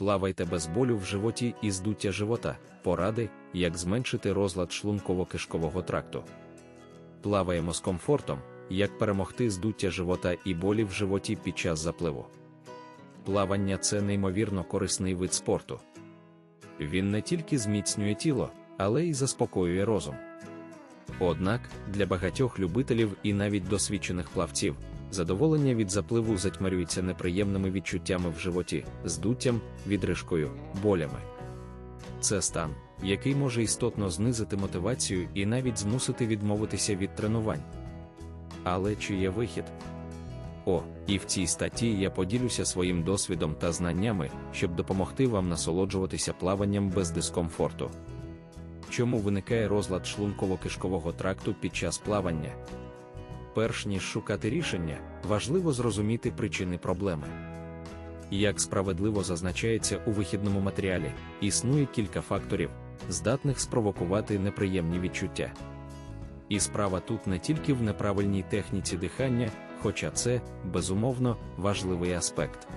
Плавайте без болю в животі і здуття живота, поради, як зменшити розлад шлунково-кишкового тракту. Плаваємо з комфортом, як перемогти здуття живота і болі в животі під час запливу. Плавання це неймовірно корисний вид спорту. Він не тільки зміцнює тіло, але й заспокоює розум. Однак, для багатьох любителів і навіть досвідчених плавців, задоволення від запливу затьмарюється неприємними відчуттями в животі, здуттям, відрижкою, болями. Це стан, який може істотно знизити мотивацію і навіть змусити відмовитися від тренувань. Але чи є вихід? О, і в цій статті я поділюся своїм досвідом та знаннями, щоб допомогти вам насолоджуватися плаванням без дискомфорту. Чому виникає розлад шлунково-кишкового тракту під час плавання? Перш ніж шукати рішення, важливо зрозуміти причини проблеми. Як справедливо зазначається у вихідному матеріалі, існує кілька факторів, здатних спровокувати неприємні відчуття. І справа тут не тільки в неправильній техніці дихання, хоча це, безумовно, важливий аспект.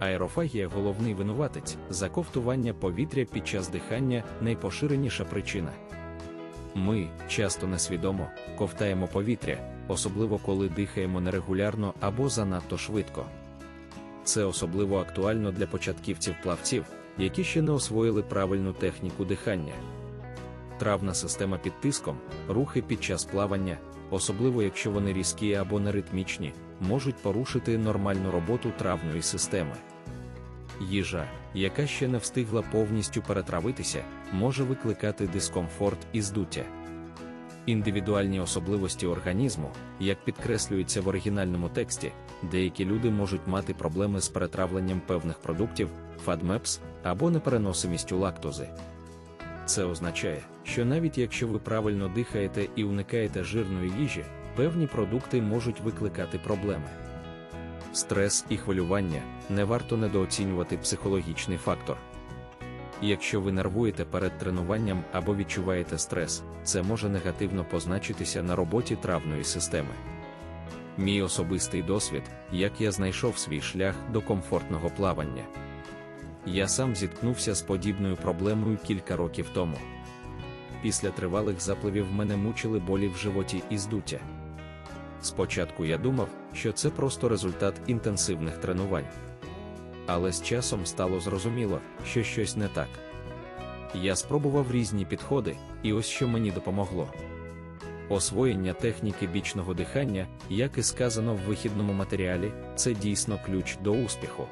Аерофагія головний винуватець, заковтування повітря під час дихання найпоширеніша причина. Ми, часто несвідомо, ковтаємо повітря, особливо коли дихаємо нерегулярно або занадто швидко. Це особливо актуально для початківців-плавців, які ще не освоїли правильну техніку дихання. Травна система під тиском, рухи під час плавання, особливо якщо вони різкі або неритмічні, можуть порушити нормальну роботу травної системи. Їжа, яка ще не встигла повністю перетравитися, може викликати дискомфорт і здуття. Індивідуальні особливості організму, як підкреслюється в оригінальному тексті, деякі люди можуть мати проблеми з перетравленням певних продуктів, FADMEPS або непереносимістю лактози. Це означає, що навіть якщо ви правильно дихаєте і уникаєте жирної їжі, певні продукти можуть викликати проблеми. Стрес і хвилювання не варто недооцінювати психологічний фактор. Якщо ви нервуєте перед тренуванням або відчуваєте стрес, це може негативно позначитися на роботі травної системи. Мій особистий досвід, як я знайшов свій шлях до комфортного плавання. Я сам зіткнувся з подібною проблемою кілька років тому. Після тривалих запливів мене мучили болі в животі і здуття. Спочатку я думав, що це просто результат інтенсивних тренувань. Але з часом стало зрозуміло, що щось не так. Я спробував різні підходи, і ось що мені допомогло. Освоєння техніки бічного дихання, як і сказано в вихідному матеріалі, це дійсно ключ до успіху.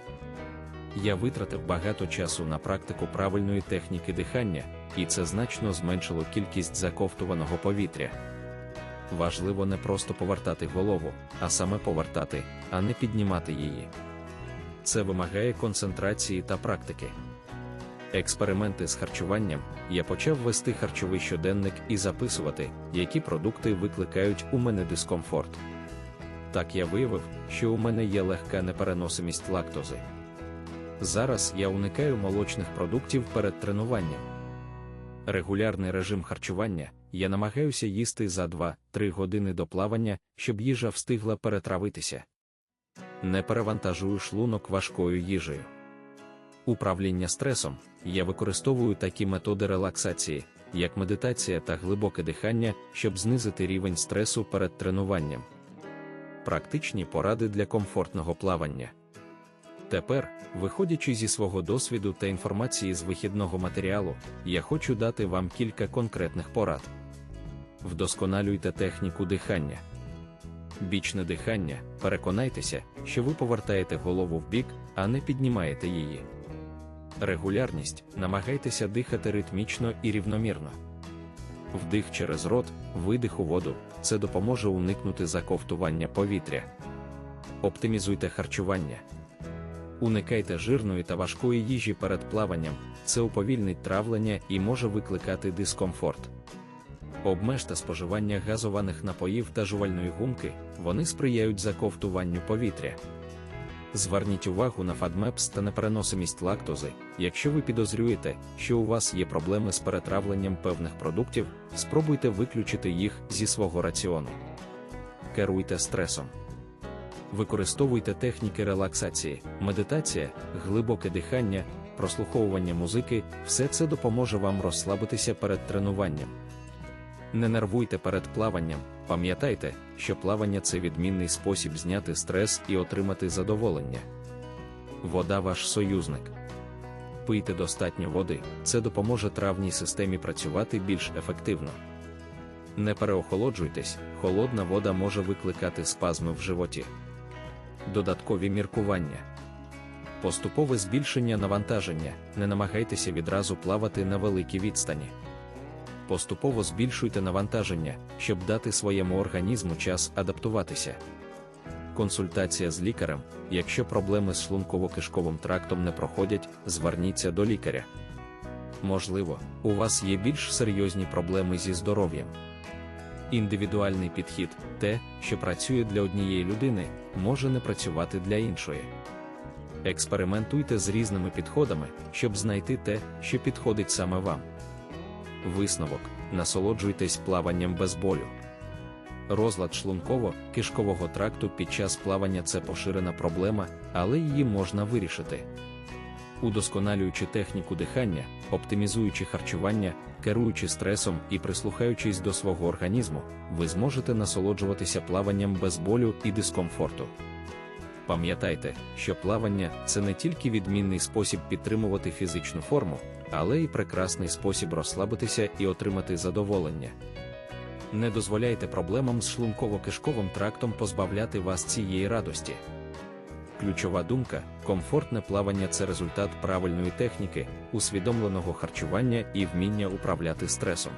Я витратив багато часу на практику правильної техніки дихання, і це значно зменшило кількість заковтуваного повітря. Важливо не просто повертати голову, а саме повертати, а не піднімати її. Це вимагає концентрації та практики. Експерименти з харчуванням я почав вести харчовий щоденник і записувати, які продукти викликають у мене дискомфорт. Так я виявив, що у мене є легка непереносимість лактози. Зараз я уникаю молочних продуктів перед тренуванням. Регулярний режим харчування я намагаюся їсти за 2-3 години до плавання, щоб їжа встигла перетравитися. Не перевантажую шлунок важкою їжею. Управління стресом я використовую такі методи релаксації, як медитація та глибоке дихання, щоб знизити рівень стресу перед тренуванням. Практичні поради для комфортного плавання. Тепер, виходячи зі свого досвіду та інформації з вихідного матеріалу, я хочу дати вам кілька конкретних порад. Вдосконалюйте техніку дихання. Бічне дихання, переконайтеся, що ви повертаєте голову в бік, а не піднімаєте її. Регулярність намагайтеся дихати ритмічно і рівномірно. Вдих через рот, видих у воду це допоможе уникнути заковтування повітря. Оптимізуйте харчування. Уникайте жирної та важкої їжі перед плаванням, це уповільнить травлення і може викликати дискомфорт. Обмежте споживання газованих напоїв та жувальної гумки, вони сприяють заковтуванню повітря. Зверніть увагу на FADMEPS та непереносимість лактози. Якщо ви підозрюєте, що у вас є проблеми з перетравленням певних продуктів, спробуйте виключити їх зі свого раціону. Керуйте стресом. Використовуйте техніки релаксації, медитація, глибоке дихання, прослуховування музики, все це допоможе вам розслабитися перед тренуванням. Не нервуйте перед плаванням, пам'ятайте, що плавання це відмінний спосіб зняти стрес і отримати задоволення. Вода ваш союзник. Пийте достатньо води, це допоможе травній системі працювати більш ефективно. Не переохолоджуйтесь, холодна вода може викликати спазми в животі. Додаткові міркування. Поступове збільшення навантаження. Не намагайтеся відразу плавати на великій відстані. Поступово збільшуйте навантаження, щоб дати своєму організму час адаптуватися. Консультація з лікарем. Якщо проблеми з шлунково-кишковим трактом не проходять, зверніться до лікаря. Можливо, у вас є більш серйозні проблеми зі здоров'ям. Індивідуальний підхід те, що працює для однієї людини, може не працювати для іншої. Експериментуйте з різними підходами, щоб знайти те, що підходить саме вам. Висновок: насолоджуйтесь плаванням без болю. Розлад шлунково-кишкового тракту під час плавання це поширена проблема, але її можна вирішити. Удосконалюючи техніку дихання, оптимізуючи харчування, керуючи стресом і прислухаючись до свого організму, ви зможете насолоджуватися плаванням без болю і дискомфорту. Пам'ятайте, що плавання це не тільки відмінний спосіб підтримувати фізичну форму, але й прекрасний спосіб розслабитися і отримати задоволення. Не дозволяйте проблемам з шлунково-кишковим трактом позбавляти вас цієї радості. Ключова думка: комфортне плавання це результат правильної техніки, усвідомленого харчування і вміння управляти стресом.